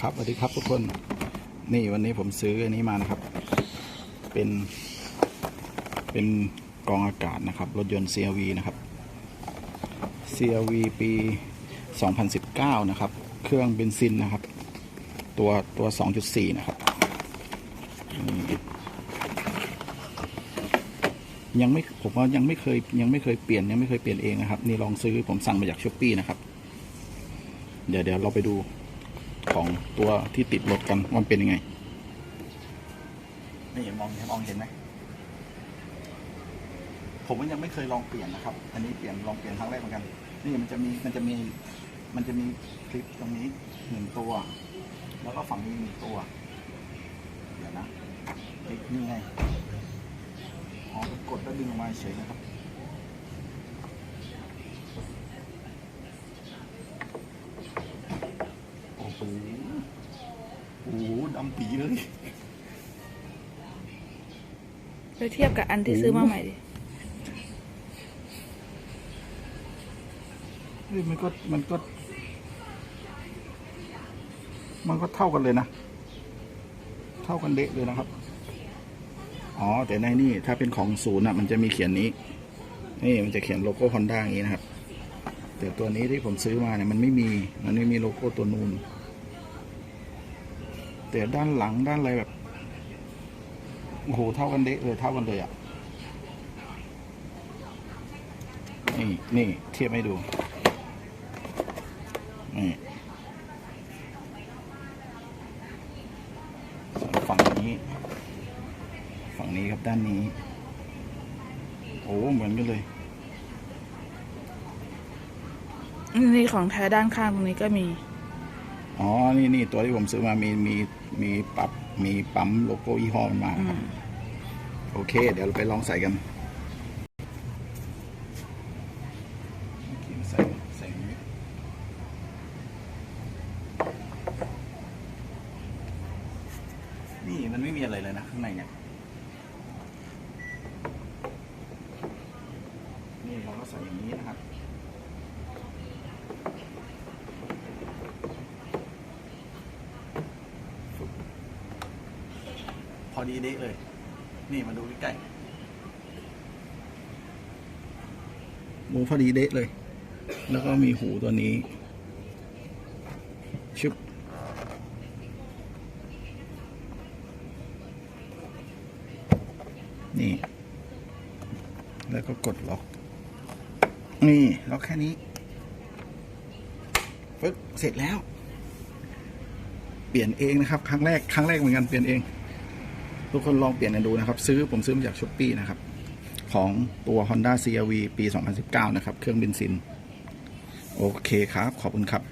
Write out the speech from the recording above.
ครับสวัสดีครับทุกคน นี่วันนี้ผมซื้ออันนี้มานะครับ เป็น เป็นกองอากาศนะครับ รถยนต์ CRV นะครับ CRV ปี 2019 นะครับ เครื่องเบนซินนะครับ ตัวตัว 2.4 นะครับ ยังไม่ผมว่ายังไม่เคยยังไม่เคยเปลี่ยนยังไม่เคยเปลี่ยนเองนะครับ นี่ลองซื้อผมสั่งมาจากช้อปปี้นะครับ เดี๋ยวเดี๋ยวเราไปดู ของตัวที่ติดรถกันมันเป็นยังไง นี่มองมองเห็นไหมผมก็ยังไม่เคยลองเปลี่ยนนะครับ อันนี้เปลี่ยนลองเปลี่ยนครั้งแรกเหมือนกัน นี่มันจะมีมันจะมีมันจะมีคลิปตรงนี้หนึ่งตัว แล้วก็ฝั่งนี้หนึ่งตัว เดี๋ยวนะคลิปนี่ไงอ๋อกดแล้วดึงออกมาเฉยนะครับ โอ้ โหโอ้โหดำปีเลยไปเทียบกับอันที่ซื้อมาใหม่ดิเฮ้ยมันก็มันก็ มันก็เท่ากันเลยนะ เท่ากันเดะเลยนะครับ อ๋อ แต่ในนี่ถ้าเป็นของศูนย์อะ มันจะมีเขียนนี้ นี่มันจะเขียนโลโก้ฮอนด้าอย่างนี้นะครับ แต่ตัวนี้ที่ผมซื้อมาเนี่ยมันไม่มี มันไม่มีโลโก้ตัวนูน แต่ด้านหลังด้านอะไรแบบโอ้โหเท่ากันเดะเลยเท่ากันเลยอะนี่นี่เทียบให้ดูนี่ฝั่งนี้ ฝั่งนี้ครับด้านนี้ โอ้เหมือนกันเลยนี่ของแท้ด้านข้างตรงนี้ก็มี อ๋อ นี่นี่ตัวที่ผมซื้อมามีมีมีปรับมีปั๊มโลโก้ยี่ห้อมันมานะครับ โอเค เดี๋ยวเราไปลองใส่กันโอเคใส่ใส่อย่างนี้นี่มันไม่มีอะไรเลยนะข้างในเนี่ย นี่เราก็ใส่อย่างนี้นะครับ พอดีเด็กเลย นี่มาดูใกล้ๆหมูพอดีเด็กเลย แล้วก็มีหูตัวนี้ ชึบนี่ แล้วก็กดล็อก นี่ล็อกแค่นี้ปึ๊บเสร็จแล้ว เปลี่ยนเองนะครับ ครั้งแรก ครั้งแรกเหมือนกันเปลี่ยนเอง ทุกคนลองเปลี่ยนกันดูนะครับ ซื้อผมซื้อมาจากช้อปปี้นะครับ ของตัว Honda CRV ปี 2019 นะครับ เครื่องบินซิน โอเคครับ ขอบคุณครับ